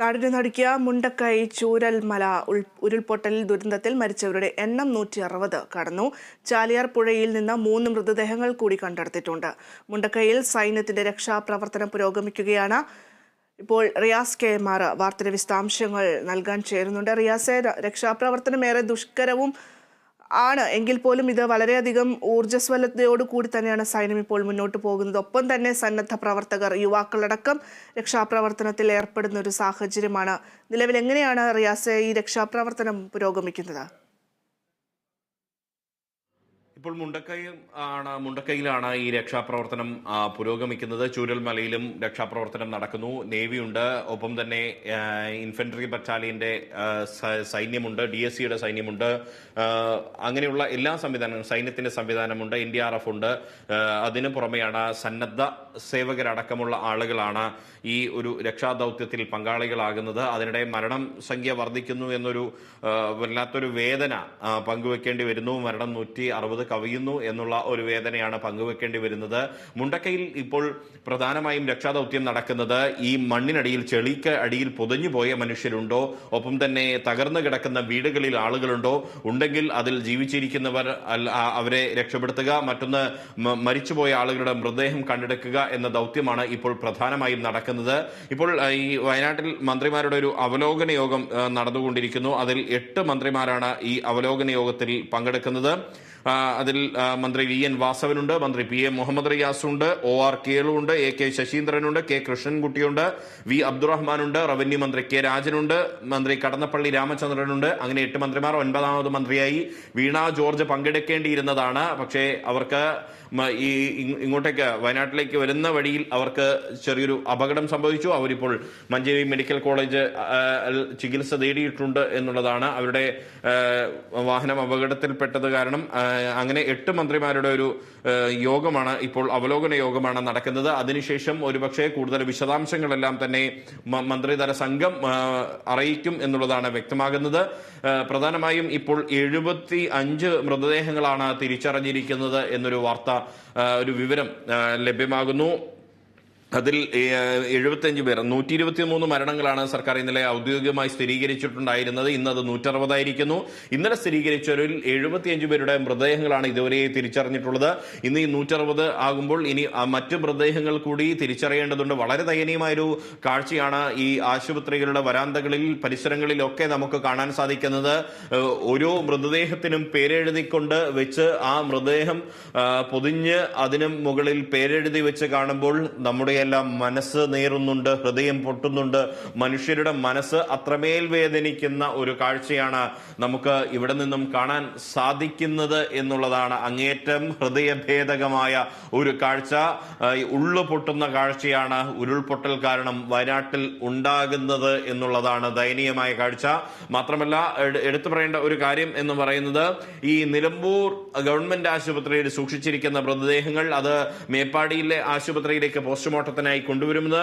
നാടിനെ നടുക്കിയ മുണ്ടക്കൈ ചൂരൽമല ഉരുൾപൊട്ടൽ ദുരന്തത്തിൽ മരിച്ചവരുടെ എണ്ണം നൂറ്റി അറുപത് കടന്നു. ചാലിയാർ പുഴയിൽ നിന്ന് മൂന്ന് മൃതദേഹങ്ങൾ കൂടി കണ്ടെടുത്തിട്ടുണ്ട്. മുണ്ടക്കൈയിൽ സൈന്യത്തിന്റെ രക്ഷാപ്രവർത്തനം പുരോഗമിക്കുകയാണ്. ഇപ്പോൾ റിയാസ് കെ മാർ വാർത്തയുടെ വിശദാംശങ്ങൾ നൽകാൻ ചേരുന്നുണ്ട്. റിയാസെ രക്ഷാപ്രവർത്തനം ഏറെ ദുഷ്കരവും ആണ്. എങ്കിൽ പോലും ഇത് വളരെയധികം ഊർജസ്വലതയോട് കൂടി തന്നെയാണ് സൈന്യം ഇപ്പോൾ മുന്നോട്ട് പോകുന്നത്. ഒപ്പം തന്നെ സന്നദ്ധ പ്രവർത്തകർ യുവാക്കളടക്കം രക്ഷാപ്രവർത്തനത്തിൽ ഏർപ്പെടുന്ന ഒരു സാഹചര്യമാണ് നിലവിൽ. എങ്ങനെയാണ് റിയാസ് ഈ രക്ഷാപ്രവർത്തനം പുരോഗമിക്കുന്നത്? ഇപ്പോൾ മുണ്ടക്കൈ ആണ് മുണ്ടക്കൈയിലാണ് ഈ രക്ഷാപ്രവർത്തനം പുരോഗമിക്കുന്നത്. ചൂരൽമലയിലും രക്ഷാപ്രവർത്തനം നടക്കുന്നു. നേവിയുണ്ട് ഒപ്പം തന്നെ ഇൻഫെൻട്രി ബറ്റാലിയന്റെ സൈന്യമുണ്ട്. ഡി എസ് സിയുടെ സൈന്യമുണ്ട്. അങ്ങനെയുള്ള എല്ലാ സംവിധാനങ്ങളും സൈന്യത്തിന്റെ സംവിധാനമുണ്ട്. എൻ ഡി ആർ എഫ് ഉണ്ട്. അതിനു പുറമെയാണ് സന്നദ്ധ സേവകരടക്കമുള്ള ആളുകളാണ് ഈ ഒരു രക്ഷാദൗത്യത്തിൽ പങ്കാളികളാകുന്നത്. അതിനിടെ മരണം സംഖ്യ വർദ്ധിക്കുന്നു എന്നൊരു വല്ലാത്തൊരു വേദന പങ്കുവെക്കേണ്ടി വരുന്നു. മരണം നൂറ്റി അറുപത് കവിയുന്നു എന്നുള്ള ഒരു വേദനയാണ് പങ്കുവെക്കേണ്ടി വരുന്നത്. മുണ്ടക്കയിൽ ഇപ്പോൾ പ്രധാനമായും രക്ഷാദൗത്യം നടക്കുന്നത് ഈ മണ്ണിനടിയിൽ ചെളിക്ക് അടിയിൽ പൊതിഞ്ഞു പോയ മനുഷ്യരുണ്ടോ? ഒപ്പം തന്നെ തകർന്നു കിടക്കുന്ന വീടുകളിൽ ആളുകളുണ്ടോ? ഉണ്ടെങ്കിൽ അതിൽ ജീവിച്ചിരിക്കുന്നവർ അവരെ രക്ഷപ്പെടുത്തുക മറ്റൊന്ന് മരിച്ചുപോയ ആളുകളുടെ മൃതദേഹം കണ്ടെടുക്കുക എന്ന ദൗത്യമാണ് ഇപ്പോൾ പ്രധാനമായും നടക്കുന്നത്. ഇപ്പോൾ ഈ വയനാട്ടിൽ മന്ത്രിമാരുടെ ഒരു അവലോകന യോഗം നടന്നുകൊണ്ടിരിക്കുന്നു. അതിൽ എട്ട് മന്ത്രിമാരാണ് ഈ അവലോകന യോഗത്തിൽ പങ്കെടുക്കുന്നത്. അതിൽ മന്ത്രി വി എൻ വാസവനുണ്ട് മന്ത്രി പി എ മുഹമ്മദ് റിയാസുണ്ട് ഒ ആർ കേളുണ്ട് എ കെ ശശീന്ദ്രനുണ്ട് കെ കൃഷ്ണൻകുട്ടിയുണ്ട് വി അബ്ദുറഹ്മാനുണ്ട് റവന്യൂ മന്ത്രി കെ രാജനുണ്ട് മന്ത്രി കടന്നപ്പള്ളി രാമചന്ദ്രനുണ്ട്. അങ്ങനെ എട്ട് മന്ത്രിമാർ ഒൻപതാമത് മന്ത്രിയായി. വീണ ജോർജ് പങ്കെടുക്കേണ്ടിയിരുന്നതാണ്. പക്ഷേ അവർക്ക് ഈ ഇങ് ഇങ്ങോട്ടേക്ക് വയനാട്ടിലേക്ക് വരുന്ന വഴിയിൽ അവർക്ക് ചെറിയൊരു അപകടം സംഭവിച്ചു. അവരിപ്പോൾ മഞ്ചേരി മെഡിക്കൽ കോളേജ് ചികിത്സ തേടിയിട്ടുണ്ട് എന്നുള്ളതാണ് അവരുടെ വാഹനം അപകടത്തിൽപ്പെട്ടത് കാരണം. അങ്ങനെ എട്ട് മന്ത്രിമാരുടെ ഒരു യോഗമാണ് ഇപ്പോൾ അവലോകന യോഗമാണ് നടക്കുന്നത്. അതിനുശേഷം ഒരുപക്ഷെ കൂടുതൽ വിശദാംശങ്ങളെല്ലാം തന്നെ മന്ത്രിതല സംഘം അറിയിക്കും എന്നുള്ളതാണ് വ്യക്തമാകുന്നത്. പ്രധാനമായും ഇപ്പോൾ എഴുപത്തി അഞ്ച് മൃതദേഹങ്ങളാണ് തിരിച്ചറിഞ്ഞിരിക്കുന്നത് എന്നൊരു വാർത്ത ഒരു വിവരം ലഭ്യമാകുന്നു. അതിൽ എഴുപത്തിയഞ്ച് പേർ നൂറ്റി ഇരുപത്തി മൂന്ന് മരണങ്ങളാണ് സർക്കാർ ഇന്നലെ ഔദ്യോഗികമായി സ്ഥിരീകരിച്ചിട്ടുണ്ടായിരുന്നത്. ഇന്ന് അത് നൂറ്ററുപതായിരിക്കുന്നു. ഇന്നലെ സ്ഥിരീകരിച്ചവരിൽ എഴുപത്തിയഞ്ച് പേരുടെ മൃതദേഹങ്ങളാണ് ഇതുവരെ തിരിച്ചറിഞ്ഞിട്ടുള്ളത്. ഇന്ന് ഈ നൂറ്ററുപത് ആകുമ്പോൾ ഇനി മറ്റ് മൃതദേഹങ്ങൾ കൂടി തിരിച്ചറിയേണ്ടതുണ്ട്. വളരെ ദയനീയമായൊരു കാഴ്ചയാണ് ഈ ആശുപത്രികളുടെ വരാന്തകളിൽ പരിസരങ്ങളിലൊക്കെ നമുക്ക് കാണാൻ സാധിക്കുന്നത്. ഓരോ മൃതദേഹത്തിനും പേരെഴുതിക്കൊണ്ട് വെച്ച് ആ മൃതദേഹം പൊതിഞ്ഞ് അതിനും മുകളിൽ പേരെഴുതി വെച്ച് കാണുമ്പോൾ നമ്മുടെ എല്ലാം മനസ്സ് നേറുന്നുണ്ട് ഹൃദയം പൊട്ടുന്നുണ്ട്. മനുഷ്യരുടെ മനസ്സ് അത്രമേൽ വേദനിക്കുന്ന ഒരു കാഴ്ചയാണ് നമുക്ക് ഇവിടെ നിന്നും കാണാൻ സാധിക്കുന്നത് എന്നുള്ളതാണ് അങ്ങേറ്റം ഹൃദയഭേദകമായ ഒരു കാഴ്ച. ഉള്ളു പൊട്ടുന്ന കാഴ്ചയാണ് ഉരുൾപൊട്ടൽ കാരണം വയനാട്ടിൽ ഉണ്ടാകുന്നത് എന്നുള്ളതാണ് ദയനീയമായ കാഴ്ച. മാത്രമല്ല എട്- എടുത്തു പറയേണ്ട ഒരു കാര്യം എന്ന് പറയുന്നത് ഈ നിലമ്പൂർ ഗവൺമെന്റ് ആശുപത്രിയിൽ സൂക്ഷിച്ചിരിക്കുന്ന മൃതദേഹങ്ങൾ അത് മേപ്പാടിയിലെ ആശുപത്രിയിലേക്ക് പോസ്റ്റ്മോർട്ടത്തിനായി കൊണ്ടുവരുമെന്ന് കൊണ്ടുവരുന്നത്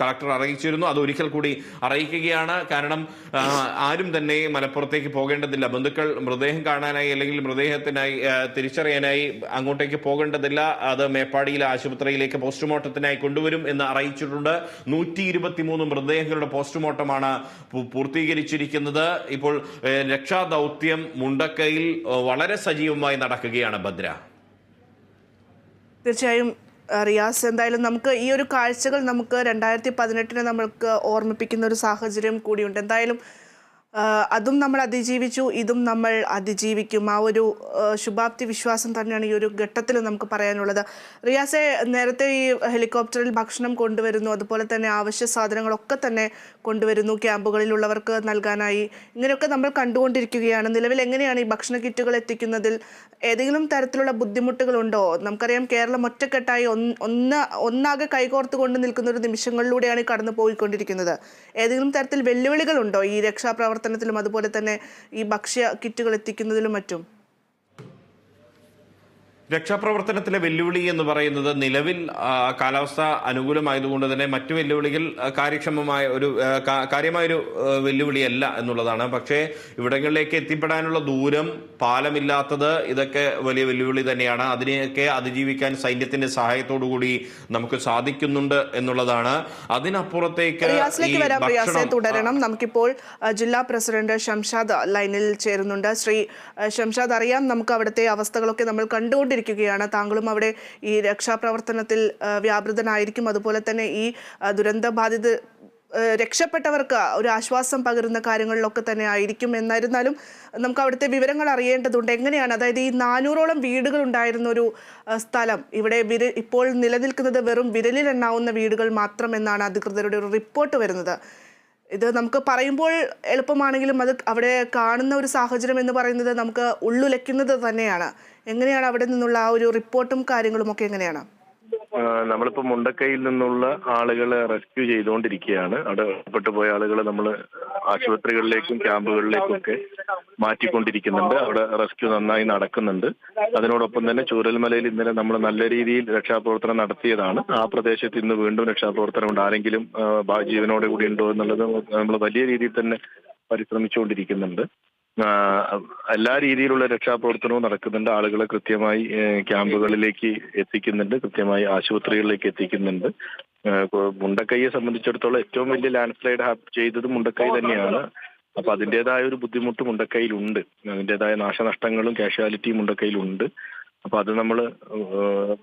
കളക്ടർ അറിയിച്ചിരുന്നു. അത് ഒരിക്കൽ കൂടി അറിയിക്കുകയാണ്. കാരണം ആരും തന്നെ മലപ്പുറത്തേക്ക് പോകേണ്ടതില്ല. ബന്ധുക്കൾ മൃതദേഹം കാണാനായി അല്ലെങ്കിൽ മൃതദേഹത്തിനായി തിരിച്ചറിയാനായി അങ്ങോട്ടേക്ക് പോകേണ്ടതില്ല. അത് മേപ്പാടിയിലെ ആശുപത്രിയിലേക്ക് പോസ്റ്റ്മോർട്ടത്തിനായി കൊണ്ടുവരും എന്ന് അറിയിച്ചിട്ടുണ്ട്. നൂറ്റി ഇരുപത്തിമൂന്ന് മൃതദേഹങ്ങളുടെ പോസ്റ്റ്മോർട്ടമാണ് പൂർത്തീകരിച്ചിരിക്കുന്നത്. ഇപ്പോൾ രക്ഷാദൗത്യം മുണ്ടക്കയിൽ വളരെ സജീവമായി നടക്കുകയാണ് ഭദ്ര. തീർച്ചയായും റിയാസ് എന്തായാലും നമുക്ക് ഈ ഒരു കാഴ്ചകൾ നമുക്ക് രണ്ടായിരത്തി പതിനെട്ടിനെ നമ്മൾക്ക് ഓർമ്മിപ്പിക്കുന്ന ഒരു സാഹചര്യം കൂടിയുണ്ട്. എന്തായാലും അതും നമ്മൾ അതിജീവിച്ചു ഇതും നമ്മൾ അതിജീവിക്കും. ആ ഒരു ശുഭാപ്തി വിശ്വാസം തന്നെയാണ് ഈ ഒരു ഘട്ടത്തിൽ നമുക്ക് പറയാനുള്ളത്. റിയാസെ നേരത്തെ ഈ ഹെലികോപ്റ്ററിൽ ഭക്ഷണം കൊണ്ടുവരുന്നു അതുപോലെ തന്നെ ആവശ്യ സാധനങ്ങളൊക്കെ തന്നെ കൊണ്ടുവരുന്നു ക്യാമ്പുകളിലുള്ളവർക്ക് നൽകാനായി. ഇങ്ങനെയൊക്കെ നമ്മൾ കണ്ടുകൊണ്ടിരിക്കുകയാണ്. നിലവിൽ എങ്ങനെയാണ് ഈ ഭക്ഷണ കിറ്റുകൾ എത്തിക്കുന്നതിൽ ഏതെങ്കിലും തരത്തിലുള്ള ബുദ്ധിമുട്ടുകളുണ്ടോ? നമുക്കറിയാം കേരളം ഒറ്റക്കെട്ടായി ഒന്ന് ഒന്ന് ഒന്നാകെ കൈകോർത്ത് കൊണ്ട് നിൽക്കുന്ന ഒരു നിമിഷങ്ങളിലൂടെയാണ് കടന്നു പോയിക്കൊണ്ടിരിക്കുന്നത് ഏതെങ്കിലും തരത്തിൽ വെല്ലുവിളികളുണ്ടോ ഈ രക്ഷാപ്രവർത്തനത്തിലും അതുപോലെ തന്നെ ഈ ഭക്ഷ്യ കിറ്റുകൾ എത്തിക്കുന്നതിലും മറ്റും. രക്ഷാപ്രവർത്തനത്തിലെ വെല്ലുവിളി എന്ന് പറയുന്നത് നിലവിൽ കാലാവസ്ഥ അനുകൂലമായതുകൊണ്ട് തന്നെ മറ്റു വെല്ലുവിളികൾ കാര്യക്ഷമമായ ഒരു കാര്യമായൊരു വെല്ലുവിളിയല്ല എന്നുള്ളതാണ്. പക്ഷേ ഇവിടങ്ങളിലേക്ക് എത്തിപ്പെടാനുള്ള ദൂരം പാലമില്ലാത്തത് ഇതൊക്കെ വലിയ വെല്ലുവിളി തന്നെയാണ്. അതിനെയൊക്കെ അതിജീവിക്കാൻ സൈന്യത്തിന്റെ സഹായത്തോടു കൂടി നമുക്ക് സാധിക്കുന്നുണ്ട് എന്നുള്ളതാണ്. അതിനപ്പുറത്തേക്ക് തുടരണം. നമുക്കിപ്പോൾ ജില്ലാ പ്രസിഡന്റ് ഷംഷാദ് ലൈനിൽ ചേരുന്നുണ്ട്. ശ്രീ ശംഷാദ് ഷംഷാദ് അറിയാം നമുക്ക് അവിടുത്തെ അവസ്ഥകളൊക്കെ നമ്മൾ കണ്ടുകൊണ്ടിരിക്കുകയാണ് താങ്കളും അവിടെ ഈ രക്ഷാപ്രവർത്തനത്തിൽ വ്യാപൃതനായിരിക്കും. അതുപോലെ തന്നെ ഈ ദുരന്ത ബാധിത രക്ഷപ്പെട്ടവർക്ക് ഒരു ആശ്വാസം പകരുന്ന കാര്യങ്ങളിലൊക്കെ തന്നെ ആയിരിക്കും. എന്നിരുന്നാലും നമുക്ക് അവിടുത്തെ വിവരങ്ങൾ അറിയേണ്ടതുണ്ട്. എങ്ങനെയാണ്? അതായത് ഈ നാനൂറോളം വീടുകൾ ഉണ്ടായിരുന്ന ഒരു സ്ഥലം. ഇവിടെ വിര ഇപ്പോൾ നിലനിൽക്കുന്നത് വെറും വിരലിലെണ്ണാവുന്ന വീടുകൾ മാത്രം എന്നാണ് അധികൃതരുടെ ഒരു റിപ്പോർട്ട് വരുന്നത്. ഇത് നമുക്ക് പറയുമ്പോൾ എളുപ്പമാണെങ്കിലും അത് അവിടെ കാണുന്ന ഒരു സാഹചര്യം എന്ന് പറയുന്നത് നമുക്ക് ഉള്ളുലയ്ക്കുന്നത് തന്നെയാണ്. എങ്ങനെയാണ് അവിടെ നിന്നുള്ള ആ ഒരു റിപ്പോർട്ടും കാര്യങ്ങളും ഒക്കെ എങ്ങനെയാണ്? നമ്മളിപ്പോ മുണ്ടക്കൈയിൽ നിന്നുള്ള ആളുകളെ റെസ്ക്യൂ ചെയ്തുകൊണ്ടിരിക്കുകയാണ് അവിടെ പെട്ടുപോയ ആളുകളെ നമ്മൾ ആശുപത്രികളിലേക്കും ക്യാമ്പുകളിലേക്കും ഒക്കെ മാറ്റിക്കൊണ്ടിരിക്കുന്നുണ്ട്. അവിടെ റെസ്ക്യൂ നന്നായി നടക്കുന്നുണ്ട്. അതിനോടൊപ്പം തന്നെ ചൂരൽമലയിൽ ഇന്നലെ നമ്മൾ നല്ല രീതിയിൽ രക്ഷാപ്രവർത്തനം നടത്തിയതാണ്. ആ പ്രദേശത്ത് ഇന്ന് വീണ്ടും രക്ഷാപ്രവർത്തനം ഉണ്ട്. ആരെങ്കിലും ജീവനോടെ കൂടി ഉണ്ടോ എന്നുള്ളത് നമ്മൾ വലിയ രീതിയിൽ തന്നെ പരിശ്രമിച്ചുകൊണ്ടിരിക്കുന്നുണ്ട്. എല്ലാ രീതിയിലുള്ള രക്ഷാപ്രവർത്തനവും നടക്കുന്നുണ്ട്. ആളുകളെ കൃത്യമായി ക്യാമ്പുകളിലേക്ക് എത്തിക്കുന്നുണ്ട്. കൃത്യമായി ആശുപത്രികളിലേക്ക് എത്തിക്കുന്നുണ്ട്. മുണ്ടക്കൈയെ സംബന്ധിച്ചിടത്തോളം ഏറ്റവും വലിയ ലാൻഡ് സ്ലൈഡ് ചെയ്തത് മുണ്ടക്കൈ തന്നെയാണ്. അപ്പൊ അതിന്റെതായ ഒരു ബുദ്ധിമുട്ട് മുണ്ടക്കൈയിലുണ്ട്. അതിന്റെതായ നാശനഷ്ടങ്ങളും കാഷ്വാലിറ്റിയും മുണ്ടക്കൈയിലുണ്ട്. അപ്പൊ അത് നമ്മൾ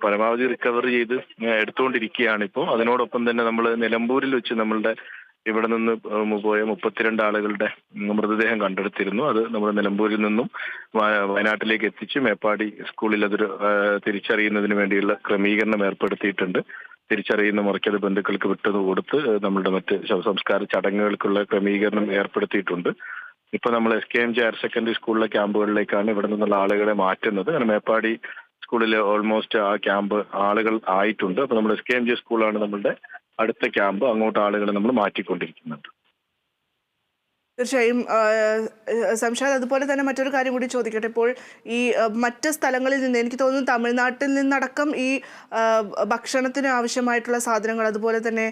പരമാവധി റിക്കവർ ചെയ്ത് എടുത്തുകൊണ്ടിരിക്കുകയാണ് ഇപ്പോൾ അതിനോടൊപ്പം തന്നെ നമ്മൾ നിലമ്പൂരിൽ വെച്ച് നമ്മളുടെ ഇവിടെ നിന്ന് പോയ മുപ്പത്തിരണ്ട് ആളുകളുടെ മൃതദേഹം കണ്ടെടുത്തിരുന്നു. അത് നമ്മുടെ നിലമ്പൂരിൽ നിന്നും വയ- വയനാട്ടിലേക്ക് എത്തിച്ച് മേപ്പാടി സ്കൂളിൽ അതൊരു തിരിച്ചറിയുന്നതിന് വേണ്ടിയുള്ള ക്രമീകരണം ഏർപ്പെടുത്തിയിട്ടുണ്ട്. തിരിച്ചറിയുന്ന മുറയ്ക്കത് ബന്ധുക്കൾക്ക് വിട്ടത് കൊടുത്ത് നമ്മളുടെ മറ്റ് ശവസംസ്കാര ചടങ്ങുകൾക്കുള്ള ക്രമീകരണം ഏർപ്പെടുത്തിയിട്ടുണ്ട്. ഇപ്പൊ നമ്മൾ S K M J higher secondary സ്കൂളിലെ ക്യാമ്പുകളിലേക്കാണ് ഇവിടെ നിന്നുള്ള ആളുകളെ മാറ്റുന്നത്. കാരണം മേപ്പാടി സ്കൂളിൽ ഓൾമോസ്റ്റ് ആ ക്യാമ്പ് ആളുകൾ ആയിട്ടുണ്ട്. അപ്പൊ നമ്മുടെ എസ് കെ എം ജെ സ്കൂളാണ് നമ്മളുടെ അടുത്ത ക്യാമ്പ് അങ്ങോട്ട് ആളുകളെ നമ്മൾ മാറ്റിക്കൊണ്ടിരിക്കുന്നുണ്ട്. തീർച്ചയായും സംശാദ് അതുപോലെ തന്നെ മറ്റൊരു കാര്യം കൂടി ചോദിക്കട്ടെ. ഇപ്പോൾ ഈ മറ്റ് സ്ഥലങ്ങളിൽ നിന്ന് എനിക്ക് തോന്നുന്നു തമിഴ്നാട്ടിൽ നിന്നടക്കം ഈ ഭക്ഷണത്തിന് ആവശ്യമായിട്ടുള്ള സാധനങ്ങൾ അതുപോലെ തന്നെ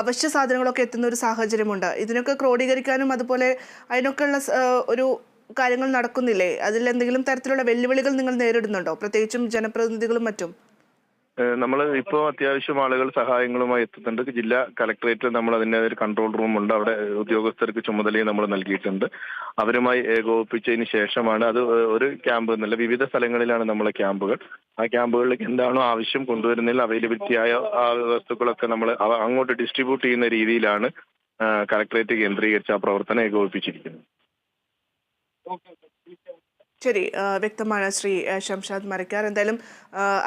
അവശ്യ സാധനങ്ങളൊക്കെ എത്തുന്ന ഒരു സാഹചര്യമുണ്ട്. ഇതിനൊക്കെ ക്രോഡീകരിക്കാനും അതുപോലെ അതിനൊക്കെയുള്ള ഒരു കാര്യങ്ങൾ നടക്കുന്നില്ലേ? അതിൽ എന്തെങ്കിലും തരത്തിലുള്ള വെല്ലുവിളികൾ നിങ്ങൾ നേരിടുന്നുണ്ടോ? പ്രത്യേകിച്ചും ജനപ്രതിനിധികളും മറ്റും. നമ്മൾ ഇപ്പോൾ അത്യാവശ്യം ആളുകൾ സഹായങ്ങളുമായി എത്തുന്നുണ്ട്. ജില്ലാ കലക്ടറേറ്റിൽ നമ്മൾ അതിന്റെ ഒരു കൺട്രോൾ ഉണ്ട്. അവിടെ ഉദ്യോഗസ്ഥർക്ക് ചുമതലയും നമ്മൾ നൽകിയിട്ടുണ്ട്. അവരുമായി ഏകോപിപ്പിച്ചതിന് ശേഷമാണ് അത് ഒരു ക്യാമ്പ് എന്നല്ല വിവിധ സ്ഥലങ്ങളിലാണ് നമ്മളെ ക്യാമ്പുകൾ. ആ ക്യാമ്പുകളിലേക്ക് എന്താണോ ആവശ്യം കൊണ്ടുവരുന്നതിൽ അവൈലബിലിറ്റി ആയ വസ്തുക്കളൊക്കെ നമ്മൾ അങ്ങോട്ട് ഡിസ്ട്രിബ്യൂട്ട് ചെയ്യുന്ന രീതിയിലാണ് കലക്ടറേറ്റ് കേന്ദ്രീകരിച്ച് ആ പ്രവർത്തനം ഏകോപിപ്പിച്ചിരിക്കുന്നത്. ശരി വ്യക്തമാണ് ശ്രീ ശംഷാദ് മരക്കാർ. എന്തായാലും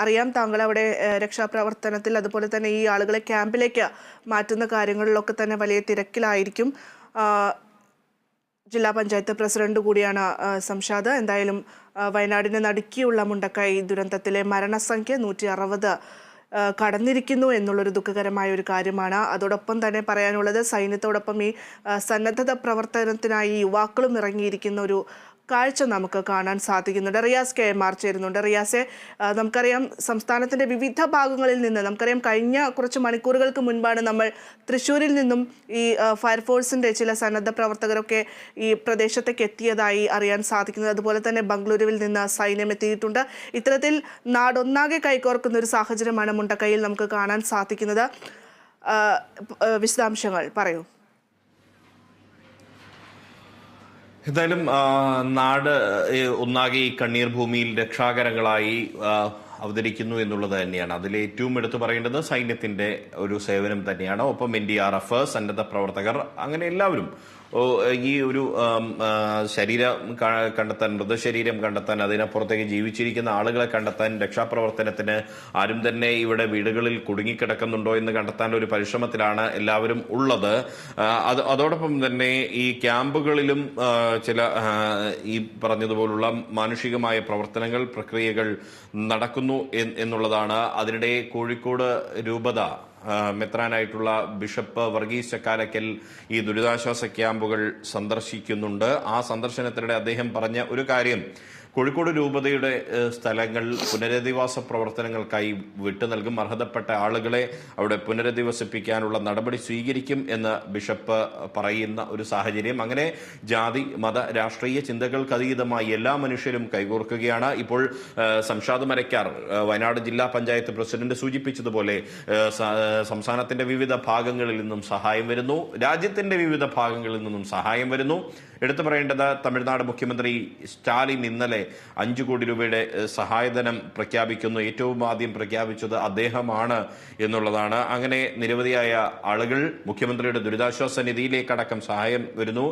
അറിയാം താങ്കൾ അവിടെ രക്ഷാപ്രവർത്തനത്തിൽ അതുപോലെ തന്നെ ഈ ആളുകളെ ക്യാമ്പിലേക്ക് മാറ്റുന്ന കാര്യങ്ങളിലൊക്കെ തന്നെ വലിയ തിരക്കിലായിരിക്കും. ജില്ലാ പഞ്ചായത്ത് പ്രസിഡന്റ് കൂടിയാണ് സംഷാദ് എന്തായാലും വയനാടിനെ നടുക്കിയുള്ള മുണ്ടക്കായി ദുരന്തത്തിലെ മരണസംഖ്യ നൂറ്റി അറുപത് കടന്നിരിക്കുന്നു എന്നുള്ളൊരു ദുഃഖകരമായ ഒരു കാര്യമാണ്. അതോടൊപ്പം തന്നെ പറയാനുള്ളത് സൈന്യത്തോടൊപ്പം ഈ സന്നദ്ധത പ്രവർത്തനത്തിനായി യുവാക്കളും ഇറങ്ങിയിരിക്കുന്ന ഒരു കാഴ്ച നമുക്ക് കാണാൻ സാധിക്കുന്നുണ്ട്. റിയാസ് കെ എം ആർ ചേരുന്നുണ്ട്. റിയാസെ നമുക്കറിയാം സംസ്ഥാനത്തിന്റെ വിവിധ ഭാഗങ്ങളിൽ നിന്ന് നമുക്കറിയാം കഴിഞ്ഞ കുറച്ച് മണിക്കൂറുകൾക്ക് മുൻപാണ് നമ്മൾ തൃശ്ശൂരിൽ നിന്നും ഈ ഫയർഫോഴ്സിന്റെ ചില സന്നദ്ധ പ്രവർത്തകരൊക്കെ ഈ പ്രദേശത്തേക്ക് എത്തിയതായി അറിയാൻ സാധിക്കുന്നത്. അതുപോലെ തന്നെ ബംഗളൂരുവിൽ നിന്ന് സൈന്യം എത്തിയിട്ടുണ്ട്. ഇത്തരത്തിൽ നാടൊന്നാകെ കൈകോർക്കുന്ന ഒരു സാഹചര്യമാണ് മുണ്ടക്കൈയിൽ നമുക്ക് കാണാൻ സാധിക്കുന്നത്. വിശദാംശങ്ങൾ പറയൂ. എന്തായാലും നാട് ഒന്നാകെ ഈ കണ്ണീർ ഭൂമിയിൽ രക്ഷാകരങ്ങളായി അവതരിക്കുന്നു എന്നുള്ളത് തന്നെയാണ്. അതിൽ ഏറ്റവും എടുത്തു പറയേണ്ടത് സൈന്യത്തിന്റെ ഒരു സേവനം തന്നെയാണ്. ഒപ്പം എൻ ഡി ആർ എഫ് സന്നദ്ധ പ്രവർത്തകർ അങ്ങനെ എല്ലാവരും ഈ ഒരു ശരീരം കണ്ടെത്താൻ മൃതശരീരം കണ്ടെത്താൻ അതിനപ്പുറത്തേക്ക് ജീവിച്ചിരിക്കുന്ന ആളുകളെ കണ്ടെത്താൻ രക്ഷാപ്രവർത്തനത്തിന് ആരും തന്നെ ഇവിടെ വീടുകളിൽ കുടുങ്ങിക്കിടക്കുന്നുണ്ടോ എന്ന് കണ്ടെത്താൻ ഒരു പരിശ്രമത്തിലാണ് എല്ലാവരും ഉള്ളത്. അത് അതോടൊപ്പം തന്നെ ഈ ക്യാമ്പുകളിലും ചില ഈ പറഞ്ഞതുപോലുള്ള മാനുഷികമായ പ്രവർത്തനങ്ങൾ പ്രക്രിയകൾ നടക്കുന്നു എന്നുള്ളതാണ്. അതിനിടെ കോഴിക്കോട് രൂപത മെത്രാനായിട്ടുള്ള ബിഷപ്പ് വർഗീസ് ചക്കാലക്കൽ ഈ ദുരിതാശ്വാസ ക്യാമ്പുകൾ സന്ദർശിക്കുന്നുണ്ട്. ആ സന്ദർശനത്തിനിടെ അദ്ദേഹം പറഞ്ഞ ഒരു കാര്യം കോഴിക്കോട് രൂപതയുടെ സ്ഥലങ്ങൾ പുനരധിവാസ പ്രവർത്തനങ്ങൾക്കായി വിട്ടു നൽകും. അർഹതപ്പെട്ട ആളുകളെ അവിടെ പുനരധിവസിപ്പിക്കാനുള്ള നടപടി സ്വീകരിക്കും എന്ന് ബിഷപ്പ് പറയുന്ന ഒരു സാഹചര്യം. അങ്ങനെ ജാതി മത രാഷ്ട്രീയ ചിന്തകൾക്ക് അതീതമായി എല്ലാ മനുഷ്യരും കൈകോർക്കുകയാണ്. ഇപ്പോൾ സംഷാദ് മരക്കാർ വയനാട് ജില്ലാ പഞ്ചായത്ത് പ്രസിഡന്റ് സൂചിപ്പിച്ചതുപോലെ സംസ്ഥാനത്തിന്റെ വിവിധ ഭാഗങ്ങളിൽ നിന്നും സഹായം വരുന്നു. രാജ്യത്തിന്റെ വിവിധ ഭാഗങ്ങളിൽ നിന്നും സഹായം വരുന്നു. എടുത്തു പറയേണ്ടത് തമിഴ്നാട് മുഖ്യമന്ത്രി സ്റ്റാലിൻ ഇന്നലെ അഞ്ചു കോടി രൂപയുടെ സഹായധനം പ്രഖ്യാപിക്കുന്നു. ഏറ്റവും ആദ്യം പ്രഖ്യാപിച്ചത് അദ്ദേഹമാണ് എന്നുള്ളതാണ്. അങ്ങനെ നിരവധിയായ ആളുകൾ മുഖ്യമന്ത്രിയുടെ ദുരിതാശ്വാസ നിധിയിലേക്കടക്കം സഹായം വരുന്നു.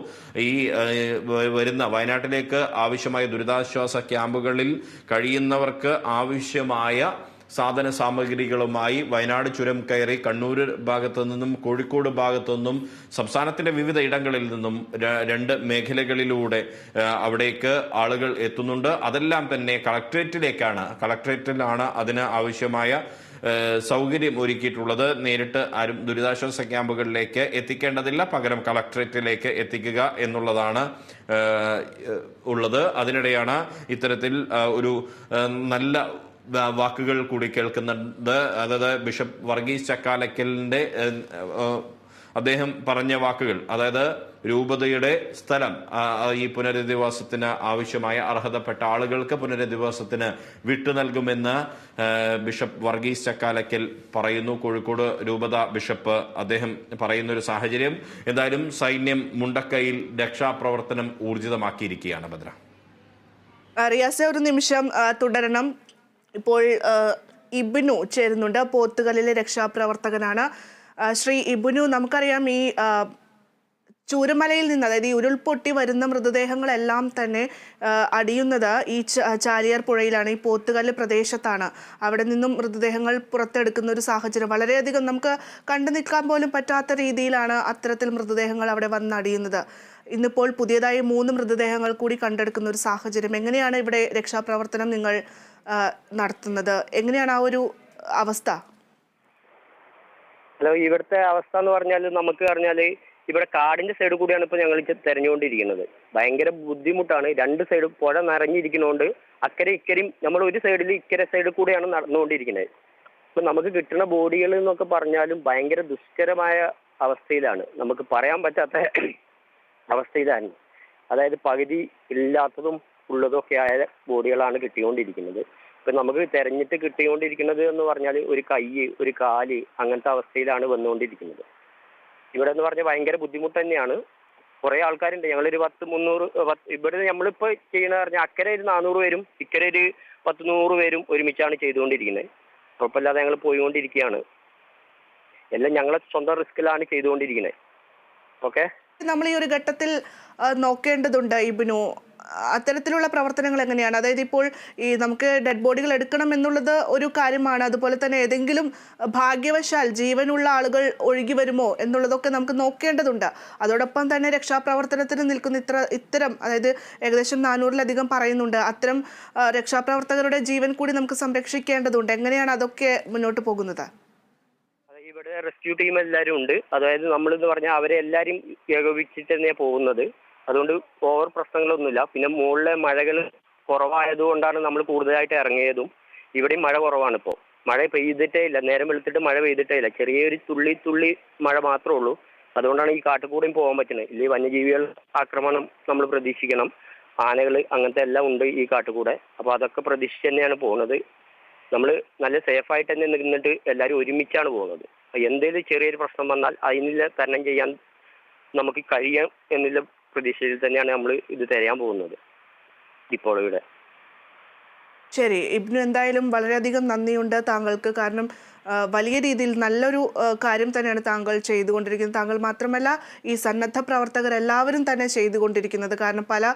ഈ വരുന്ന വയനാട്ടിലേക്ക് ആവശ്യമായ ദുരിതാശ്വാസ ക്യാമ്പുകളിൽ കഴിയുന്നവർക്ക് ആവശ്യമായ സാധന സാമഗ്രികളുമായി വയനാട് ചുരം കയറി കണ്ണൂർ ഭാഗത്തു നിന്നും കോഴിക്കോട് ഭാഗത്തു നിന്നും സംസ്ഥാനത്തിന്റെ വിവിധ ഇടങ്ങളിൽ നിന്നും രണ്ട് മേഖലകളിലൂടെ അവിടേക്ക് ആളുകൾ എത്തുന്നുണ്ട്. അതെല്ലാം തന്നെ കളക്ട്രേറ്റിലേക്കാണ്. കളക്ട്രേറ്റിലാണ് അതിന് ആവശ്യമായ സൗകര്യം ഒരുക്കിയിട്ടുള്ളത്. നേരിട്ട് ആരും ദുരിതാശ്വാസ ക്യാമ്പുകളിലേക്ക് എത്തിക്കേണ്ടതില്ല. പകരം കളക്ട്രേറ്റിലേക്ക് എത്തിക്കുക എന്നുള്ളതാണ് ഉള്ളത്. അതിനിടെയാണ് ഇത്തരത്തിൽ ഒരു നല്ല വാക്കുകൾ കൂടി കേൾക്കുന്നുണ്ട്. അതായത് ബിഷപ്പ് വർഗീസ് ചക്കാലക്കലിന്റെ അദ്ദേഹം പറഞ്ഞ വാക്കുകൾ അതായത് രൂപതയുടെ സ്ഥലം ഈ പുനരധിവാസത്തിന് ആവശ്യമായ അർഹതപ്പെട്ട ആളുകൾക്ക് പുനരധിവാസത്തിന് വിട്ടു നൽകുമെന്ന് ബിഷപ്പ് വർഗീസ് ചക്കാലക്കൽ പറയുന്നു. കോഴിക്കോട് രൂപത ബിഷപ്പ് അദ്ദേഹം പറയുന്ന ഒരു സാഹചര്യം എന്തായാലും സൈന്യം മുണ്ടക്കയിൽ രക്ഷാപ്രവർത്തനം ഊർജിതമാക്കിയിരിക്കുകയാണ് ഭദ്ര. റിയാസ ഒരു നിമിഷം തുടരണം. ഇപ്പോൾ ഇബിനു ചേരുന്നുണ്ട്. പോത്തുകലിലെ രക്ഷാപ്രവർത്തകനാണ്. ശ്രീ ഇബിനു നമുക്കറിയാം ഈ ചൂരമലയിൽ നിന്ന് അതായത് ഈ ഉരുൾപൊട്ടി വരുന്ന മൃതദേഹങ്ങളെല്ലാം തന്നെ അടിയുന്നത് ഈ ചാലിയാർ പുഴയിലാണ് ഈ പോത്തുകല്ല് പ്രദേശത്താണ്. അവിടെ നിന്നും മൃതദേഹങ്ങൾ പുറത്തെടുക്കുന്ന ഒരു സാഹചര്യം. വളരെയധികം നമുക്ക് കണ്ടു നിൽക്കാൻ പോലും പറ്റാത്ത രീതിയിലാണ് അത്തരത്തിൽ മൃതദേഹങ്ങൾ അവിടെ വന്നടിയുന്നത്. ഇന്നിപ്പോൾ പുതിയതായി മൂന്ന് മൃതദേഹങ്ങൾ കൂടി കണ്ടെടുക്കുന്ന ഒരു സാഹചര്യം. എങ്ങനെയാണ് ഇവിടെ രക്ഷാപ്രവർത്തനം? നിങ്ങൾ നടത്തുന്നത്. എങ്ങനെയാണ് ആ ഒരു അവസ്ഥ? ഹലോ ഇവിടുത്തെ അവസ്ഥ എന്ന് പറഞ്ഞാൽ നമുക്ക് പറഞ്ഞാൽ ഇവിടെ കാടിന്റെ സൈഡ് കൂടിയാണ് ഇപ്പൊ ഞങ്ങൾ തെരഞ്ഞുകൊണ്ടിരിക്കുന്നത്. ഭയങ്കര ബുദ്ധിമുട്ടാണ്. രണ്ട് സൈഡും പുഴ നിറഞ്ഞിരിക്കുന്നതുകൊണ്ട് അക്കരെ ഇക്കരയും നമ്മൾ ഒരു സൈഡിൽ ഇക്കരെ സൈഡിൽ കൂടെയാണ് നടന്നുകൊണ്ടിരിക്കുന്നത്. അപ്പൊ നമുക്ക് കിട്ടുന്ന ബോഡികൾ എന്നൊക്കെ പറഞ്ഞാലും ഭയങ്കര ദുഷ്കരമായ അവസ്ഥയിലാണ്. നമുക്ക് പറയാൻ പറ്റാത്ത അവസ്ഥയിലാണ്. അതായത് പകുതി ഇല്ലാത്തതും ഉള്ളതും ഒക്കെ ആയ ബോഡികളാണ് കിട്ടിക്കൊണ്ടിരിക്കുന്നത്. ഇപ്പൊ നമുക്ക് തെരഞ്ഞിട്ട് കിട്ടിക്കൊണ്ടിരിക്കുന്നത് എന്ന് പറഞ്ഞാൽ ഒരു കൈ ഒരു കാൽ അങ്ങനത്തെ അവസ്ഥയിലാണ് വന്നുകൊണ്ടിരിക്കുന്നത്. ഇവിടെ എന്ന് പറഞ്ഞാൽ ഭയങ്കര ബുദ്ധിമുട്ട് തന്നെയാണ്. കുറെ ആൾക്കാരുണ്ട്. ഞങ്ങളൊരു പത്ത് മുന്നൂറ് ഇവിടെ നമ്മളിപ്പോ ചെയ്യണ പറഞ്ഞാൽ അക്കരെ ഒരു നാനൂറ് പേരും ഇക്കരെ ഒരു പത്ത് നൂറ് പേരും ഒരുമിച്ചാണ് ചെയ്തുകൊണ്ടിരിക്കുന്നത്. കുഴപ്പമില്ലാതെ ഞങ്ങൾ പോയിക്കൊണ്ടിരിക്കുകയാണ്. എല്ലാം ഞങ്ങളെ സ്വന്തം റിസ്ക്കിലാണ് ചെയ്തുകൊണ്ടിരിക്കുന്നത്. ഓക്കെ നമ്മൾ ഈ ഒരു ഘട്ടത്തിൽ നോക്കേണ്ടതുണ്ട് ഇബിനു. അത്തരത്തിലുള്ള പ്രവർത്തനങ്ങൾ എങ്ങനെയാണ്? അതായത് ഇപ്പോൾ ഈ നമുക്ക് ഡെഡ് ബോഡികൾ എടുക്കണം എന്നുള്ളത് ഒരു കാര്യമാണ്. അതുപോലെ തന്നെ ഏതെങ്കിലും ഭാഗ്യവശാൽ ജീവനുള്ള ആളുകൾ ഒഴുകി വരുമോ എന്നുള്ളതൊക്കെ നമുക്ക് നോക്കേണ്ടതുണ്ട്. അതോടൊപ്പം തന്നെ രക്ഷാപ്രവർത്തനത്തിന് നിൽക്കുന്ന ഇത്ര ഇത്തരം അതായത് ഏകദേശം നാനൂറിലധികം പറയുന്നുണ്ട്. അത്തരം രക്ഷാപ്രവർത്തകരുടെ ജീവൻ കൂടി നമുക്ക് സംരക്ഷിക്കേണ്ടതുണ്ട്. എങ്ങനെയാണ് അതൊക്കെ മുന്നോട്ട് പോകുന്നത്? റെസ്ക്യൂ ടീം എല്ലാവരും ഉണ്ട്. അതായത് നമ്മളെന്ന് പറഞ്ഞാൽ അവരെ എല്ലാവരും ഏകോപിച്ചിട്ട് തന്നെയാണ് പോകുന്നത്. അതുകൊണ്ട് ഓവർ പ്രശ്നങ്ങളൊന്നുമില്ല. പിന്നെ മുകളിലെ മഴകൾ കുറവായതുകൊണ്ടാണ് നമ്മൾ കൂടുതലായിട്ട് ഇറങ്ങിയതും. ഇവിടെയും മഴ കുറവാണ് ഇപ്പോൾ മഴ പെയ്തിട്ടേ ഇല്ല. നേരം വെളുത്തിട്ട് മഴ പെയ്തിട്ടേ ഇല്ല. ചെറിയൊരു തുള്ളി തുള്ളി മഴ മാത്രമേ ഉള്ളൂ. അതുകൊണ്ടാണ് ഈ കാട്ടുകൂടിയും പോകാൻ പറ്റുന്നത്. ഇല്ലെങ്കിൽ വന്യജീവികൾ ആക്രമണം നമ്മൾ പ്രതീക്ഷിക്കണം. ആനകൾ അങ്ങനത്തെ എല്ലാം ഉണ്ട് ഈ കാട്ടുകൂടെ അപ്പോൾ അതൊക്കെ പ്രതീക്ഷിച്ച് തന്നെയാണ് പോകുന്നത്. നമ്മൾ നല്ല സേഫായിട്ട് തന്നെ നിന്നിട്ട് എല്ലാവരും ഒരുമിച്ചാണ് പോകുന്നത്. എന്തെങ്കിലും ചെറിയൊരു പ്രശ്നം വന്നാൽ അതിനില്ല തരണം ചെയ്യാൻ നമുക്ക് കഴിയാം എന്നുള്ള പ്രതീക്ഷയിൽ തന്നെയാണ് നമ്മൾ ഇത് തിരയാൻ പോകുന്നത്. ഇപ്പോൾ ഇവിടെ. ശരി ഇബ്നു എന്തായാലും വളരെയധികം നന്ദിയുണ്ട് താങ്കൾക്ക്. കാരണം വലിയ രീതിയിൽ നല്ലൊരു കാര്യം തന്നെയാണ് താങ്കൾ ചെയ്തുകൊണ്ടിരിക്കുന്നത്. താങ്കൾ മാത്രമല്ല ഈ സന്നദ്ധ പ്രവർത്തകർ എല്ലാവരും തന്നെ ചെയ്തുകൊണ്ടിരിക്കുന്നത്. കാരണം പല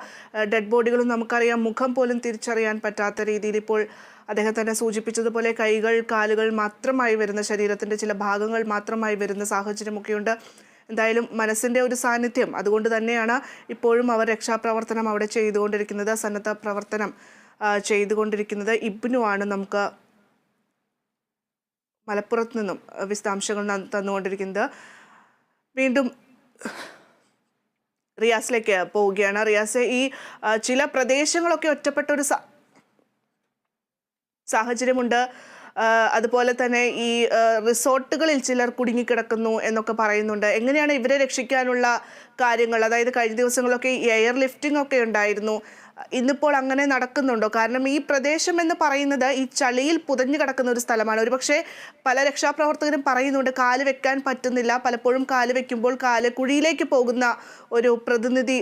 ഡെഡ് ബോഡികളും നമുക്കറിയാം മുഖം പോലും തിരിച്ചറിയാൻ പറ്റാത്ത രീതിയിൽ ഇപ്പോൾ അദ്ദേഹം തന്നെ സൂചിപ്പിച്ചതുപോലെ കൈകൾ കാലുകൾ മാത്രമായി വരുന്ന ശരീരത്തിന്റെ ചില ഭാഗങ്ങൾ മാത്രമായി വരുന്ന സാഹചര്യമൊക്കെയുണ്ട്. എന്തായാലും മനസ്സിന്റെ ഒരു സാന്നിധ്യം. അതുകൊണ്ട് തന്നെയാണ് ഇപ്പോഴും അവർ രക്ഷാപ്രവർത്തനം അവിടെ ചെയ്തുകൊണ്ടിരിക്കുന്നത് സന്നദ്ധ പ്രവർത്തനം. ചെയ്തുകൊണ്ടിരിക്കുന്നത് ഇബ്നു ആണ് നമുക്ക് മലപ്പുറത്ത് നിന്നും വിശദാംശങ്ങൾ തന്നുകൊണ്ടിരിക്കുന്നത്. വീണ്ടും റിയാസിലേക്ക് പോവുകയാണ്. റിയാസ് ഈ ചില പ്രദേശങ്ങളൊക്കെ ഒറ്റപ്പെട്ട ഒരു സാഹചര്യമുണ്ട്. അതുപോലെ തന്നെ ഈ റിസോർട്ടുകളിൽ ചിലർ കുടുങ്ങിക്കിടക്കുന്നു എന്നൊക്കെ പറയുന്നുണ്ട്. എങ്ങനെയാണ് ഇവരെ രക്ഷിക്കാനുള്ള കാര്യങ്ങൾ? അതായത് കഴിഞ്ഞ ദിവസങ്ങളൊക്കെ എയർ ലിഫ്റ്റിംഗ് ഒക്കെ ഉണ്ടായിരുന്നു. ഇന്നിപ്പോൾ അങ്ങനെ നടക്കുന്നുണ്ടോ? കാരണം ഈ പ്രദേശം എന്ന് പറയുന്നത് ഈ ചളിയിൽ പുതഞ്ഞു കിടക്കുന്ന ഒരു സ്ഥലമാണ്. ഒരുപക്ഷെ പല രക്ഷാപ്രവർത്തകരും പറയുന്നുണ്ട് കാൽ വെക്കാൻ പറ്റുന്നില്ല. പലപ്പോഴും കാൽ വെക്കുമ്പോൾ കാൽ കുഴിയിലേക്ക് പോകുന്ന ഒരു പ്രതിനിധി